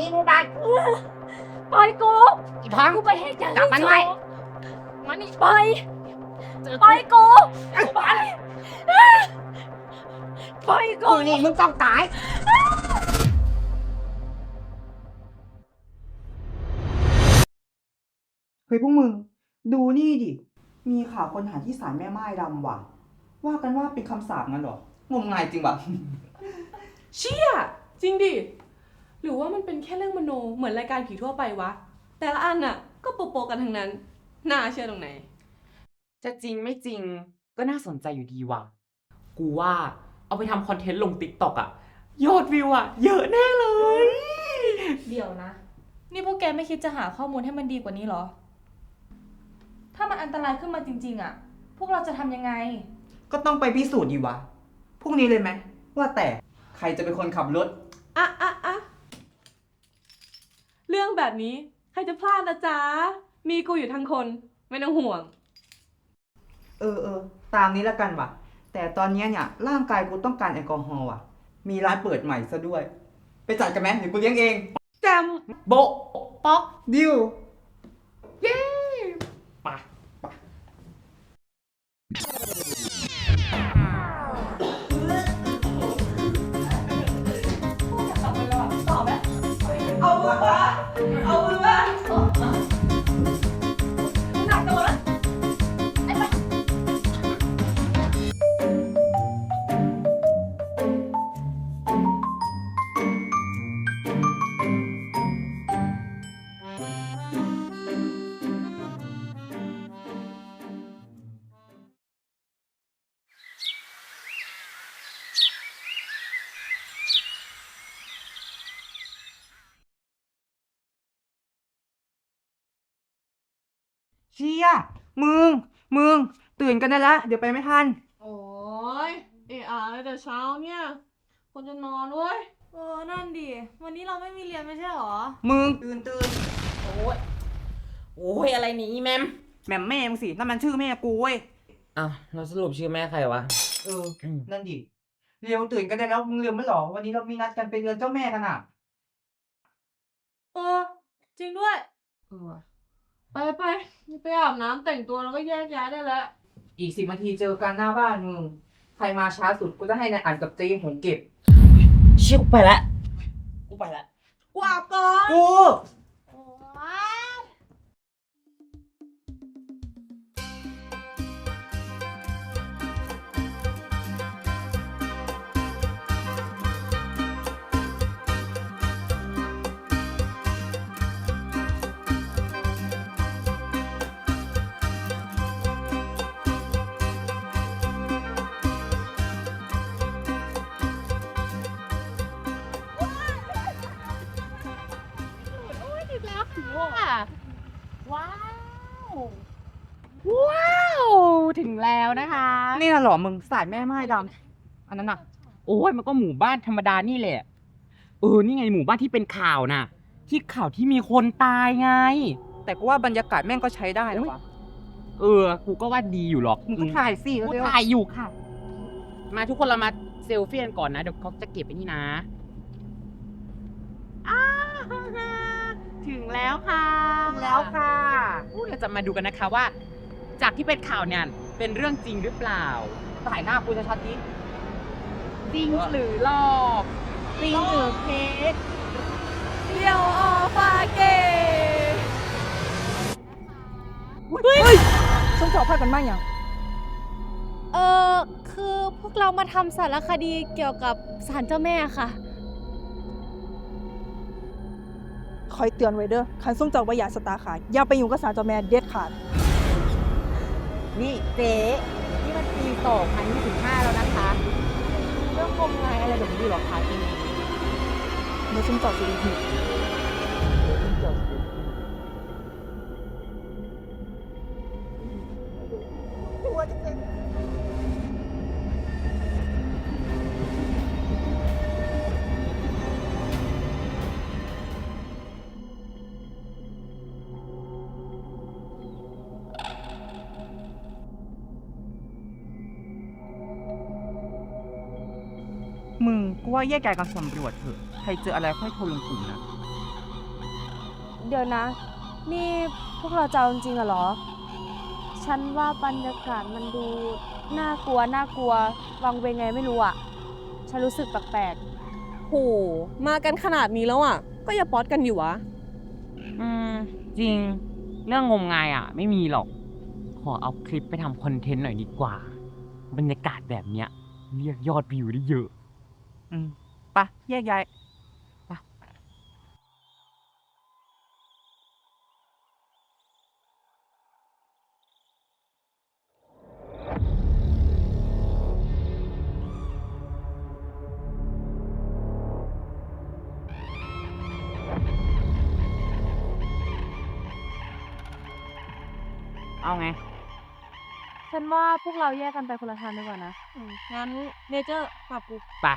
นอยู่นี่มึงบ้านปล่อยกูอีพัง กูไปให้จังจับมันไว้ มานี่ปล่อยปล่อยกูปล่อยปล่อยกูกูนี่มึงต้องตาย เฮ้ยพวกมึง ดูนี่ดิ มีข่าวคนหาที่ศาลแม่ไม้ดำว่ะ ว่ากันว่าเป็นคำสาปงั้นเหรอ งมงายจริงว่ะ เชี่ยจริงดิ หรือว่ามันเป็นแค่เรื่องมโนเหมือนรายการผีทั่วไปวะ แต่ละอันน่ะ ก็โปะๆกันทั้งนั้น น่าเชื่อตรงไหน จะจริงไม่จริงก็น่าสนใจอยู่ดีว่ะ กูว่าเอาไปทำคอนเทนต์ลงติ๊กต็อกอะยอดวิวอะเยอะแน่เลย เดี๋ยวนะ นี่พวกแกไม่คิดจะหาข้อมูลให้มันดีกว่านี้เหรอ ถ้ามันอันตรายขึ้นมาจริง ๆ อะ พวกเราจะทำยังไง ก็ต้องไปพิสูจน์ดีวะพรุ่งนี้เลยไหมว่าแต่ใครจะเป็นคนขับรถ อะอะอะ เรื่องแบบนี้ใครจะพลาดนะจ๊ะ มีกูอยู่ทั้งคน ไม่ต้องห่วง เออเออตามนี้แล้วกันว่ะ แต่ตอนเนี้ยเนี่ยร่างกายกูต้องการแอลกอฮอล์ว่ะ มีร้านเปิดใหม่ซะด้วย ไปจัดกันไหมเดี๋ยวกูเลี้ยงเองแจมโบะป๊อกดิวป ชี่ยมึง มึง ตื่นกันได้ละ เดี๋ยวไปไม่ทัน โอ้ยเอะอะแต่เช้าเนี่ยคนจะนอนเว้ยเออ นั่นดิ วันนี้เราไม่มีเรียนไม่ใช่หรอ มึง ตื่นตื่นโอ้ยโอ้ยอะไรหนี่แมมแหม่มแม่มึงสินั่นมันชื่อแม่กูเว้ย อ้าวเราสรุปชื่อแม่ใครวะ เอออืมนั่นดิ เร็วตื่นกันได้แล้ว มึงเร็วไม่หรอ วันนี้เรามีนัดกันไปเรือนเจ้าแม่กันอะ เออ จริงด้วย เออ ไปไปไปอาบน้ำแต่งตัวแล้วก็แยกย้ายได้แล้ว อีกสิบนาทีเจอกันหน้าบ้านมึง ใครมาช้าสุดกูจะให้นายอ่านกับเจมหงเก็บ เชี่ยกูไปละ กูไปละ กูอาบก่อน กู นะคะนี่น่ะเหรอมึงสายแม่ไม้ดำอันนั้นน่ะ โอ้ยมันก็หมู่บ้านธรรมดานี่แหละ เออนี่ไงหมู่บ้านที่เป็นข่าวน่ะ ที่ข่าวที่มีคนตายไง แต่กูว่าบรรยากาศแม่งก็ใช้ได้แล้ววะเออ กูก็ว่าดีอยู่หรอกมึงก็ถ่ายสิกูเร็วถ่ายอยู่ค่ะ มาทุกคนเรามาเซลฟี่กันก่อนนะเดี๋ยวเขาจะเก็บไปนี่นะอ้าถึงแล้วค่ะๆแล้วค่ะอุ๊ยเราจะมาดูกันนะคะว่า จากที่เป็นข่าวเนี่ยเป็นเรื่องจริงหรือเปล่าถ่ายหน้ากูชัดๆดิจริงหรือหลอกจริงหรือเค้กเดียวออฟาเกช่วงเจาะผ้ากันไหมยังเออคือพวกเรามาทำสารคดีเกี่ยวกับศาลเจ้าแม่ค่ะ คอยเตือนไว้เด้อคันส่งเจ้าว่าอย่าสตาร์ขาดอย่าไปยุ่งกับสารเจ้าแม่เด็ดขาด นี่เจ๊นี่มันปี2025แล้วนะคะ เรื่องงมงายอะไรแบบนี้หรอคะจริงเมื่อฉันจอดสิริหิ มึงกูว่าแยกย้ายกันสำรวจเถอะ ใครเจออะไรค่อยโทรลงกลุ่มนะ เดี๋ยวนะ นี่พวกเราจะเอาจริงๆอะเหรอ ฉันว่าบรรยากาศมันดูน่ากลัวน่ากลัววังเวงไงไม่รู้อะฉันรู้สึกแปลกโห มากันขนาดนี้แล้วอะ ก็อย่าป๊อตกันอยู่วะ อืม จริง เรื่องงมงายอะ ไม่มีหรอก ขอเอาคลิปไปทำคอนเทนต์หน่อยดีกว่า บรรยากาศแบบเนี้ย เรียกยอดวิวได้เยอะ อืมไปะแยกย้ายเอาไงๆฉันว่าพวกเราแยกกันไปคนละทางดีกว่านะ งั้นเนเจอร์ปรับกู ไป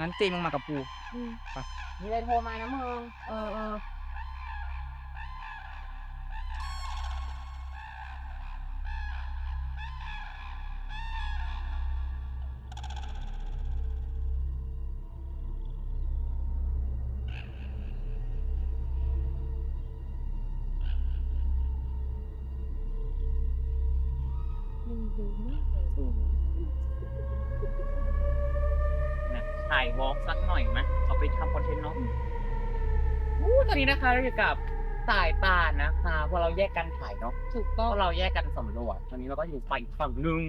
งั้นเจมึงมากับกูมีอะไรโทรมานะมึง เออเออ วอล์กสักหน่อยไหมเอาไปทำคอนเทนต์เนาะอู้ตอนนี้นะคะเราอยู่กับสายป่านนะคะพวกเราแยกกันถ่ายเนาะถูกพต้องวกเราแยกกันสำรวจตอนนี้เราก็อยู่ไปอีกฝั่งนึง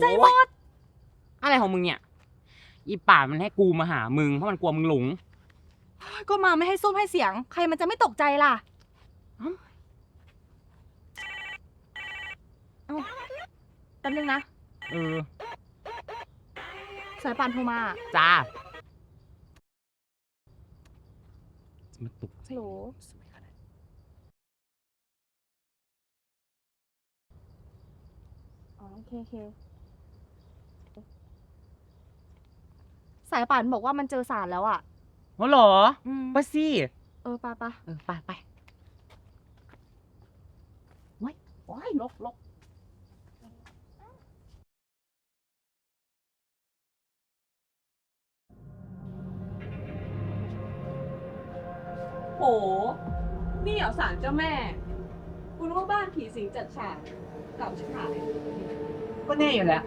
ใจหมดอะไรของมึงเนี่ยอีป่ามันให้กูมาหามึงเพราะมันกลัวมึงหลง ก็มาไม่ให้ซุ้มให้เสียง ใครมันจะไม่ตกใจล่ะเอ้าเอ้าแป๊บนึงนะ เออ สายป่านโทรมา จ้าจะมาตกใจฮัลโหล สวยขนาดนี้อ๋อโอเคโอเค สายป่านบอกว่ามันเจอสารแล้วอะอ๋อเหรออืมไปสิเออไปะปะเออไปไปว้ายว้ายลกลกโห นี่เหรอสารเจ้าแม่กูนึกว่าบ้านผีสิงจัดฉากกลับชิบหายก็แน่อยู่แล้ว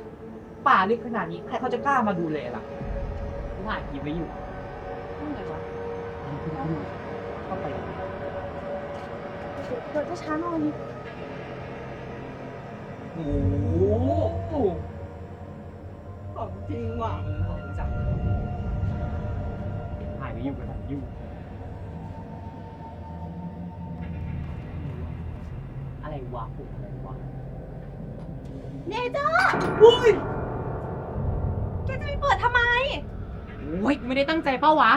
ป่าลึกขนาดนี้ใครเขาจะกล้ามาดูเลยล่ะ ถ่ายคลิปไว้อยู่นั่นไงวะเข้าไปเดี๋ยวจะช้าหน่อยโอ้โหของจริงว่ะจับถ่ายไว้อยู่กันถ่ายอยู่อะไรวะผมอะไรวะเนเจอร์อุ้ยแกจะไปเปิดทำไม โอ้ยไม่ได้ตั้งใจเป้าวะ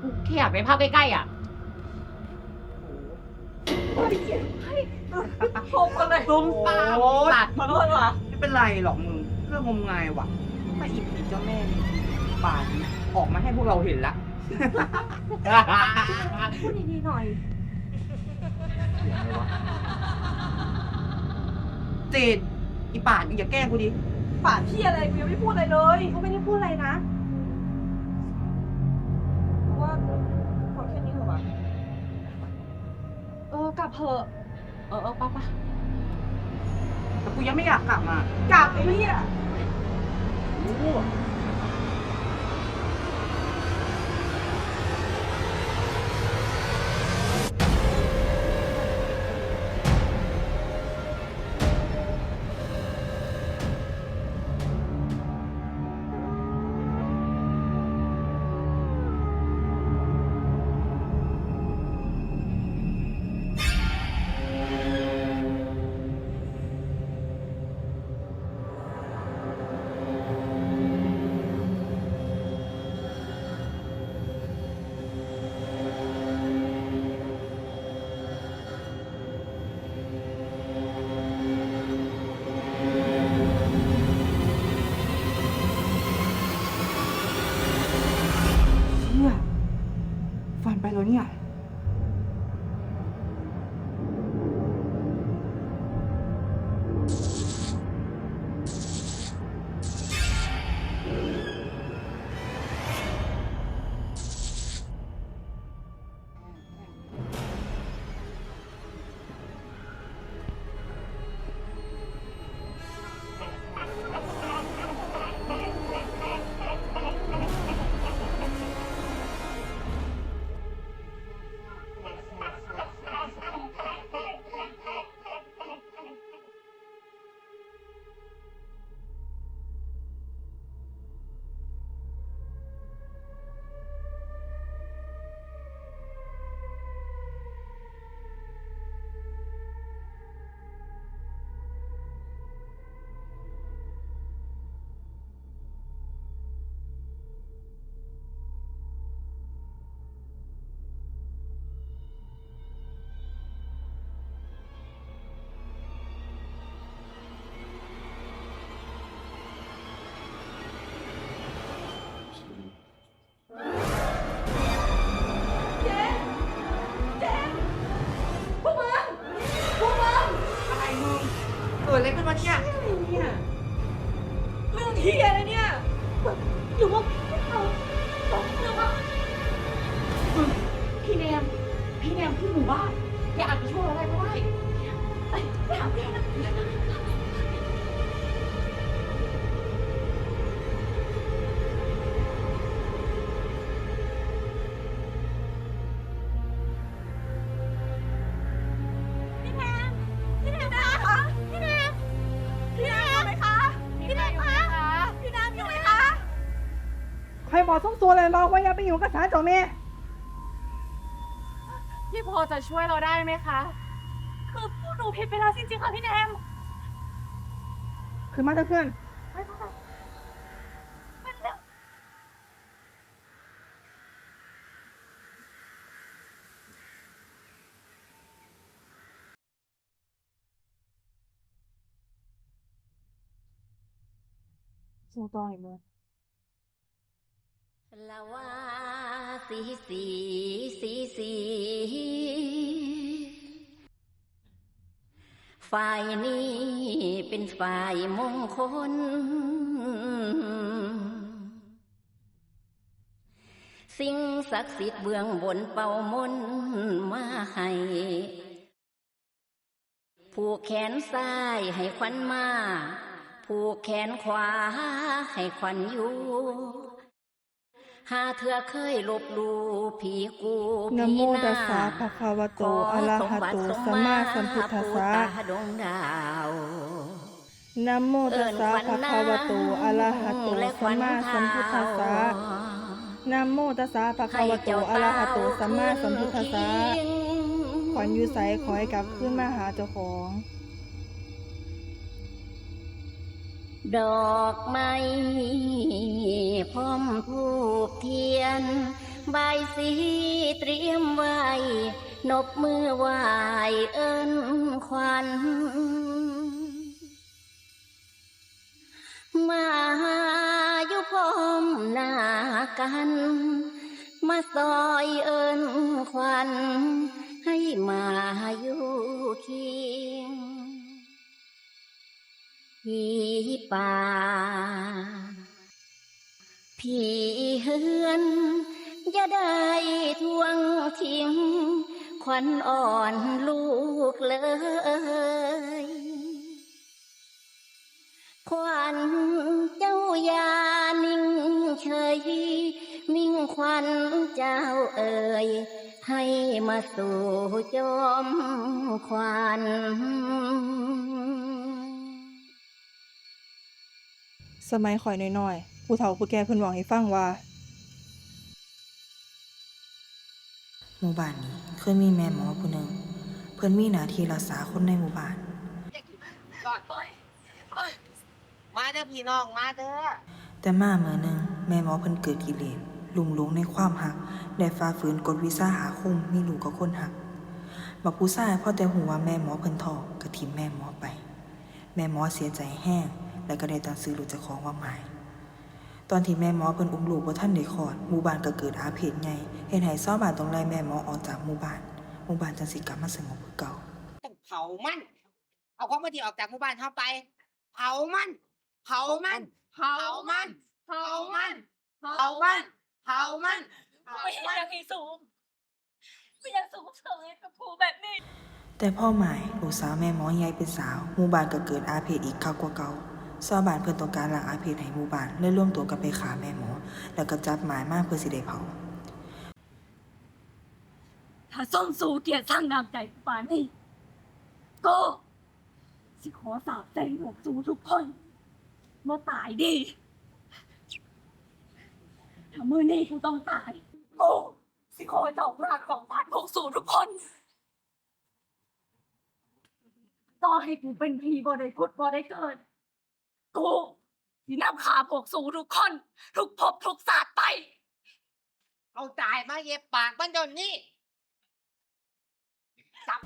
กูแค่อยากไปภาพใกล้ๆอะโคกันเลยตุ้มตามโอ้ยตัดขอโทษว่ะไม่เป็นไรหรอกมึงเรื่องงมงายว่ะถ้าอีผีเจ้าแม่นี่ป่านี้ออกมาให้พวกเราเห็นละ พูดดีๆหน่อย เจดอีป่านอย่าแกล้งกูดิ ป่าที่อะไรกูยังไม่พูดอะไรเลยเขาไม่ได้พูดอะไรนะ กลับเถอะ เออเออป้าป้าแต่กูยังไม่อยากกลับอะ กลับไอ้เนี่ยเกิดอะไรขึ้นมาเนี่ย เรื่องที่อะไร ตัวเลยบอกว่าอย่าไปอยู่กับสารเจ้าแม่ พี่พอจะช่วยเราได้ไหมคะ คือพวกหนูผิดไปแล้วจริงๆค่ะพี่แนม คือมาเถอะเพื่อนสู้ต่ออีกมั้ย ละว่าสีสีสีสีฝ่ายนี้เป็นฝ่ายมงคล สิ่งศักดิ์สิทธิ์เบื้องบนเป่ามนมาให้ผูกแขนซ้ายให้ควันมา ผูกแขนขวาให้ควันอยู่ หาเธอเคยลบลูผีกูนะโมตัสสะภะคะวะโตอะระหะโตสัมมาสัมพุทธัสสะตาดงดาวนะโมตัสสะภะคะวะโตอะระหะโตสัมมาสัมพุทธัสสะนะโมตัสสะภะคะวะโตอะระหะโตสัมมาสัมพุทธัสสะขวัญอยู่ใสขอให้กลับขึ้นมาหาเจ้าของ ดอกไม้พร้อมผูกเทียน ใบสีเตรียมไว้ นบมือไหวเอิ้นควันมาอยู่พร้อมหน้ากัน มาซอยเอิ้นควัน ให้มาอยู่เคียง ผีป่า ผีเฮือนอย่าได้ทวงทิ้งขวัญอ่อนลูกเลย ขวัญเจ้ายานิ่งเฉยมิ่งขวัญเจ้าเอ่ยให้มาสู่จอมขวัญ สมัยข่อยน้อยๆ ผู้เฒ่าผู้แก่เพิ่นบอกให้ฟังว่า หมู่บ้านนี้เคยมีแม่หมอผู้หนึ่งเพิ่นมีหน้าที่รักษาคนในหมู่บ้านมาเด้อพี่น้องมาเด้อแต่มาเมื่อหนึงแม่หมอเพิ่นเกิดกิเลสลุ่มหลงในความหัก ได้ฝ่าฝืนกฎวิสาหาคมมีลูกกับคนหักบักผู้ชายพอแต่หูว่าแม่หมอเพิ่นท้องก็ทิมแม่หมอไป แม่หมอเสียใจแห้ง แล้วก็ได้ตั้งชื่อลูกเจ้าของว่าหมาย ตอนที่แม่หมอเพิ่นอุ้มลูกบ่ทันได้คลอดหมู่บ้านก็เกิดอาเพศใหญ่เฮ็ดให้ชาวบ้านต้องไล่แม่หมอออกจากหมู่บ้านหมู่บ้านจังสิกลับมาสงบคือเก่าต้องเผามัน เอาของมาที่ออกจากหมู่บ้านเข้าไป เผามัน เผามัน เผามัน เผามัน เผามัน เผามันเผาไม่มันอยากให้สูงไม่อยากสูงเฉยกับครูแบบนี้ แต่พ่อหมายลูกสาวแม่หมอใหญ่เป็นสาวหมู่บ้านก็เกิดอาเพศอีกคราวกว่าเก่า ชาวบ้านเพิ่อนต้องการล้างอาเพศให้หมู่บ้านเลยร่วมตัวกันไปฆ่าแม่หมอ แล้วก็จับหมายมาเพื่อสิได้เผา ถ้าส้มสูเกียรติสร้างน้ำใจป่านนี้ก็สิขอสาบแช่งหกสูทุกคนว่าตายดีถ้ามือนี้กูต้องตายกูสิขอจองรากของพันหกสูทุกคนต่อให้กูเป็นพีบ่ได้พุดบ่ได้เกิด กูสินำขาพวกสูทุกคน ทุกภพทุกศาสตร์ไป เอาตายมาเย็บปากมันเดี๋ยวนี้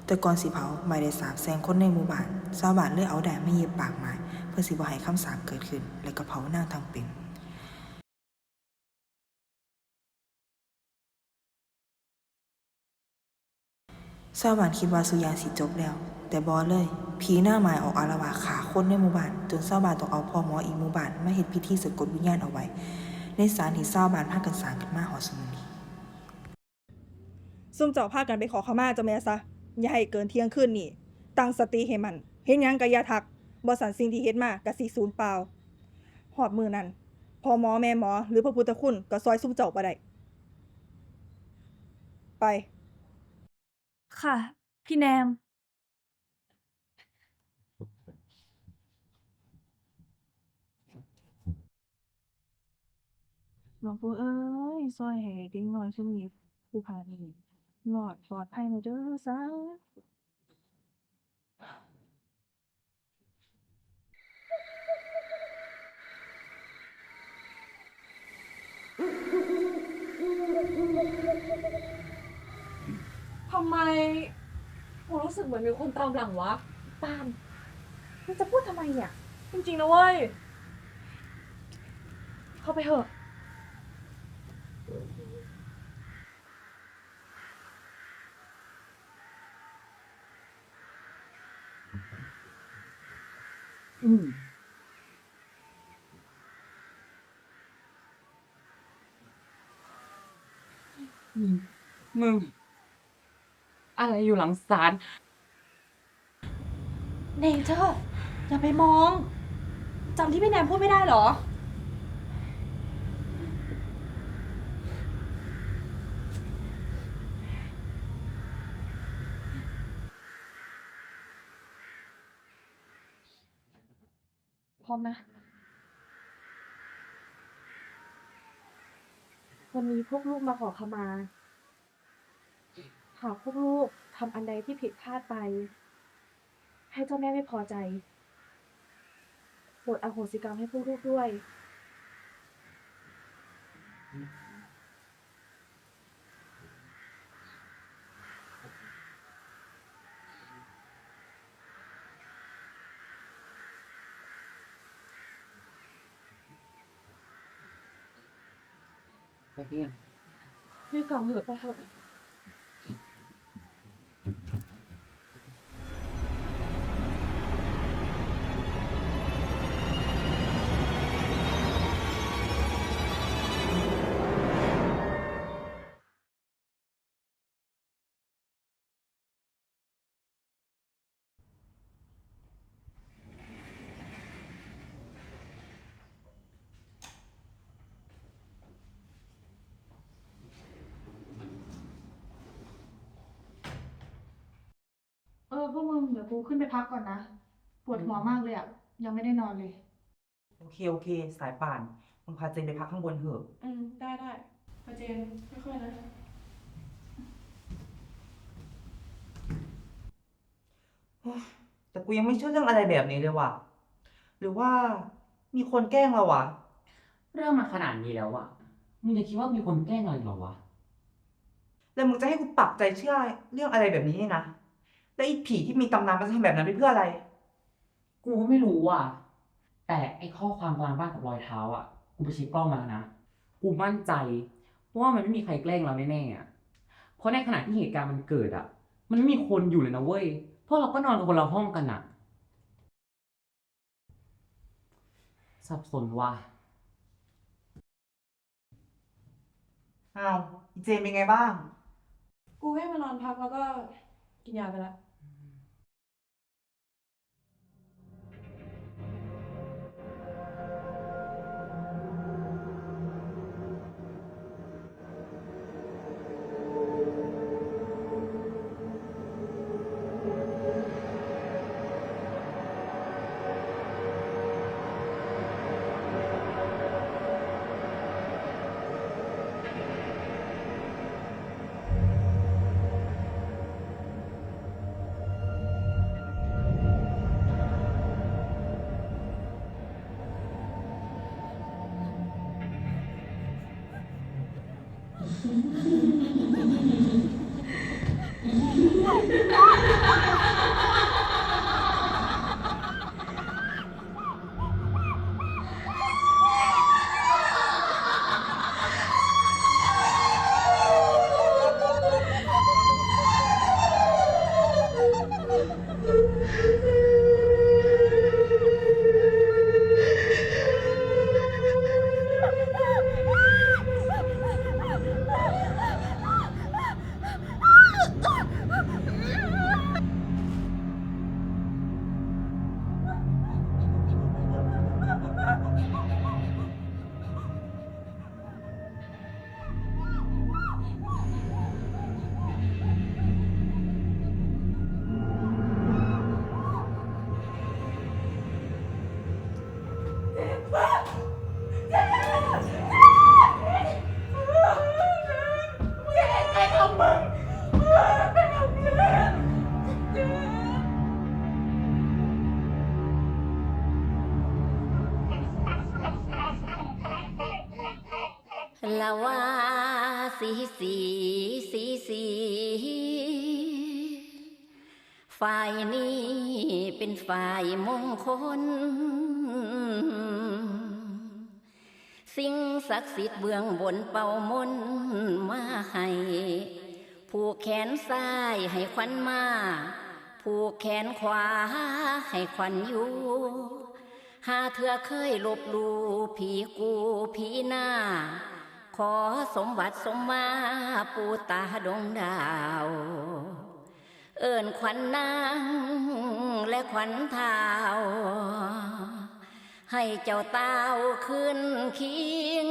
แต่ก่อนสิเผาหมายได้สาบแซงคนในหมู่บ้านชาวบ้านเลยเอาแดดไม่เย็บปากหมายเพื่อสิบ่ให้คำสาปเกิดขึ้น แล้วก็เผานางทางเป็นชาวบ้านคิดว่าสุยางสิจบแล้ว แต่บอเลย ผีหน้าหมายออกอารวาสขาคนในหมู่บ้านจนชาวบ้านต้องเอาพ่อหมออีกหมู่บ้านมาเฮ็ดพิธีสะกดวิญญาณเอาไว้ ในสารที่ชาวบ้านพากันสร้างขึ้นมาหอสมุนีซุ่มเจ้าพากันไปขอขมาเจ้าแม่ซะอย่าให้เกินเที่ยงคืนนี่ ตั้งสติให้มันเฮ็ดหยังก็อย่าทักบ่สันสิ่งที่เฮ็ดมาก็สิสูญเปล่าหอดมือนั้นพ่อหมอแม่หมอ หรือพระพุทธคุณก็ซอยซุ่มเจ้าบ่ได้ไป ค่ะ พี่แนม หลวงปู่เอ้ยซอยให้เด็กน้อยซุมนี้ผู้พานี่รอดปลอดภัยมาเด้อสาธุทำไมกูรู้สึกเหมือนมีคนตามหลังวะตามมันจะพูดทำไมเนี่ย จริงๆนะเว้ย เข้าไปเถอะ อืมอืม มึง อะไรอยู่หลังศาลเนเธอร์อย่าไปมองจำที่พี่แนมพูดไม่ได้เหรอ พร้อมนะ วันนี้พวกลูกมาขอขมา หากพวกลูกทำอันใดที่ผิดพลาดไป ให้เจ้าแม่ไม่พอใจโปรดอโหสิกรรมให้พวกลูกด้วย ไปเรียนพี่กล่องเหอะไปเถอะ เดี๋ยวกูขึ้นไปพักก่อนนะ ปวดหัวมากเลยอะ ยังไม่ได้นอนเลย โอเคโอเค สายป่านมึงพาเจนไปพักข้างบนเถอะ อืม ได้ได้พอเจนค่อยๆนะ แต่กูยังไม่เชื่อเรื่องอะไรแบบนี้เลยว่ะ หรือว่ามีคนแกล้งเราวะ เรื่องมาขนาดนี้แล้วอะมึงจะคิดว่ามีคนแกล้งเราอีกเหรอวะ แล้วมึงจะให้กูปักใจเชื่อเรื่องอะไรแบบนี้เนี่ยนะ แล้วไอ้ผีที่มีตำนานมันจะทำแบบนั้นไปเพื่ออะไร กูก็ไม่รู้อะ แต่ไอ้ข้อความกลางบ้านกับรอยเท้าอะ กูไปเช็คกล้องมาแล้วนะ กูมั่นใจว่ามันไม่มีใครแกล้งเราแน่ๆอะ เพราะในขณะที่เหตุการณ์มันเกิดอะ มันไม่มีคนอยู่เลยนะเว้ย เพราะเราก็นอนกันคนละห้องกันอะ สับสนว่ะ อ้าวอีเจนเป็นไงบ้าง กูให้มานอนพักแล้วก็กินยาไปละ ละว่าสีสีสีสีฝ่ายนี้เป็นฝ่ายมงคล สิ่งศักดิ์สิทธิ์เบื้องบนเป่ามนมาให้ผูกแขนซ้ายให้ควันมา ผูกแขนขวาให้ควันอยู่หาเธอเคยลบหลูผีกูผีหน้า ขอสมบัติสมมาปูตาดวงดาว เอิญขวัญนางและขวัญเท้าให้เจ้าเต้าขึ้นคิง